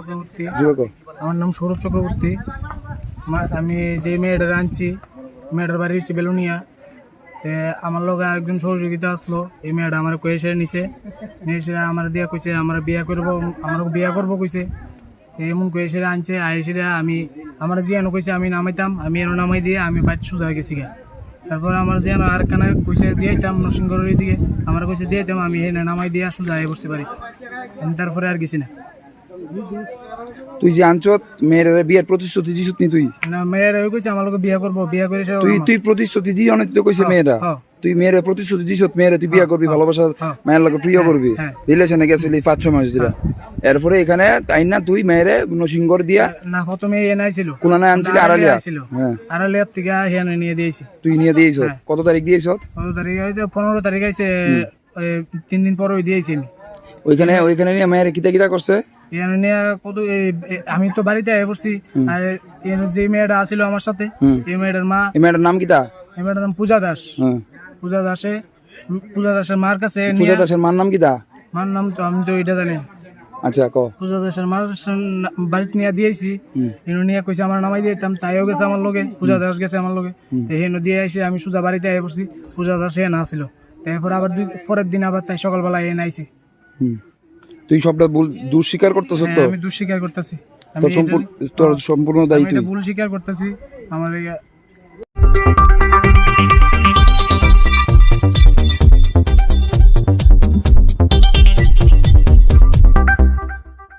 চক্রবর্তী। আমার নাম সৌরভ চক্রবর্তী। আমি যে মেয়েটার আনছি মেয়েটার বাড়ি হচ্ছে বেলুনিয়া। তে আমার লগে আরেকজন সহযোগিতা আসলো। এই মেয়েটা আমার কয়ে নিছে। নিয়ে আমার দিয়া কইছে আমার বিয়া করব আমার বিয়া করব কইছে। এমন কয়ে এসে আনছে আর এসে আমি আমার জিয়ানো কইছে আমি নামাইতাম আমি এনো নামাই দিয়ে আমি বাইর সুদা গেছি গা। তারপর আমার জিয়ানো আর কানা কইছে দিয়েতাম নরসিংগড়ের দিকে আমার কইছে দিয়েতাম আমি এনে নামাই দিয়ে সুদা হয়ে বসতে পারি। আমি তারপরে আর গেছি না। তুই যে আনছত মেয়ের বিয়ের প্রতিশ্রুতি দিছত নি তুই? না মেয়েরা ওই কইছে আমার বিয়া করব বিয়া করে তুই তুই প্রতিশ্রুতি না তুই তো কইছে মেয়েরা। হ্যাঁ। তুই মেয়ের প্রতিশ্রুতি দিছত মেয়েরা তুই বিয়া করবি ভালোবাসা হ্যাঁ। মায়ের লোকে প্রিয় করবি। হ্যাঁ। রিলেশনে গেছিলি পাঁচ ছ মাস দিলা। এরপরে এখানে তাই না তুই মেয়েরে নসিংগর দিয়া না প্রথমে এনে আইছিল কোনানে আনছিলি আড়ালিয়া? হ্যাঁ। আড়ালিয়ার থেকে হিয়ানে নিয়ে দিয়েছি। তুই নিয়ে দিয়েছ কত তারিখ দিয়েছ কত তারিখ হয়তো পনেরো তারিখ আইছে এ, তিন দিন পরে দিয়েছি আমি। ওইখানে ওইখানে নিয়ে মেয়েরে কিতা কিতা করছে? আমি তো বাড়িতে আয় পড়ছি। আর যে মেয়েটা আছিল আমার সাথে। এই মেয়েটার মা এই মেয়েটার নাম কিতা এই মেয়েটার নাম পূজা দাস। পূজা দাসে পূজা দাসের মার কাছে পূজা দাসের মার নাম কিতা মার নাম তো আমি তো এটা জানি আচ্ছা ক। পূজা দাসের মার বাড়িতে নিয়ে দিয়েছি এনে নিয়ে কইছে আমার নামাই দিতাম তাইও গেছে আমার লগে পূজা দাস গেছে আমার লগে। তো হেন দিয়ে এসে আমি সুজা বাড়িতে আয় পড়ছি পূজা দাস হে না ছিল তারপর আবার দুই পরের দিন আবার তাই সকালবেলা এনে আইছি। তুই সবটা ভুল দূর স্বীকার করতেছ তো? আমি দুঃস্বীকার করতেছি। আমি তোর সম্পূর্ণ তোর সম্পূর্ণ আমি দায়িত্ব এটা ভুল স্বীকার করতেছি। আমার